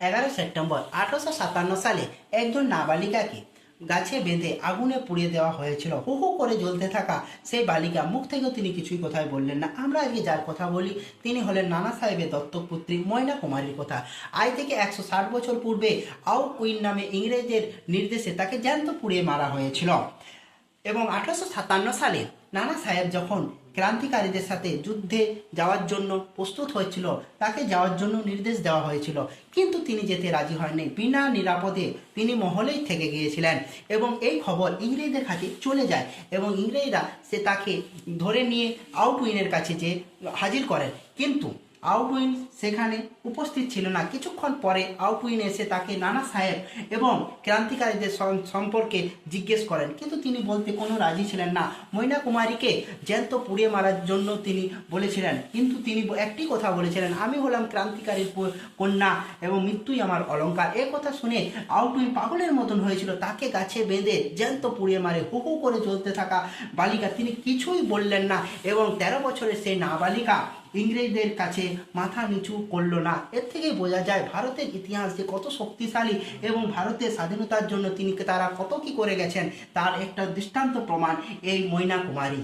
এগারো সেপ্টেম্বর আঠারোশো সাতান্ন সালে একজন নাবালিকাকে গাছে বেঁধে আগুনে পুড়িয়ে দেওয়া হয়েছিল। হু হু করে জ্বলতে থাকা সেই বালিকা মুখ থেকেও তিনি কিছুই কথাই বললেন না। আমরা আজকে যার কথা বলি, তিনি হলেন নানা সাহেবের দত্তক পুত্রী ময়না কুমারীর কথা। আজ থেকে একশো ষাট বছর পূর্বে আউ কুইন নামে ইংরেজের নির্দেশে তাকে জ্যান্ত পুড়িয়ে মারা হয়েছিল। এবং আঠারোশো সাতান্ন সালে নানা সাহেব যখন ক্রান্তিকারীদের সাথে যুদ্ধে যাওয়ার জন্য প্রস্তুত হয়েছিল, তাকে যাওয়ার জন্য নির্দেশ দেওয়া হয়েছিল। কিন্তু তিনি যেতে রাজি হয়নি বিনা নিরাপদে তিনি মহলেই থেকে গিয়েছিলেন এবং এই খবর ইংরেজদের কাছে চলে যায় এবং ইংরেজরা সে তাকে ধরে নিয়ে আউটউইনের কাছে যে হাজির করেন। কিন্তু আউটউইন সেখানে উপস্থিত ছিল না। কিছুক্ষণ পরে আউটউইন এসে তাকে নানা সাহেব এবং ক্রান্তিকারীদের সম্পর্কে জিজ্ঞেস করেন। কিন্তু তিনি বলতে কোনো রাজি ছিলেন না। ময়না কুমারীকে জ্যান্ত পুড়িয়ে মারার জন্য তিনি বলেছিলেন, কিন্তু তিনি একটি কথা বলেছিলেন, আমি হলাম ক্রান্তিকারীর কন্যা এবং মৃত্যুই আমার অলংকার এ কথা শুনে আউটউইন পাগলের মতন হয়েছিল। তাকে গাছে বেঁধে জ্যান্ত পুড়িয়ে মারে, হু হু করে জ্বলতে থাকা বালিকা। তিনি কিছুই বললেন না এবং তেরো বছরের সেই নাবালিকা ইংরেজদের কাছে মাথা নিচু করল না। এর থেকেই বোঝা যায় ভারতের ইতিহাস যে কত শক্তিশালী এবং ভারতের স্বাধীনতার জন্য তিনি তারা কত কি করে গেছেন, তার একটা দৃষ্টান্ত প্রমাণ এই মৈনা কুমারী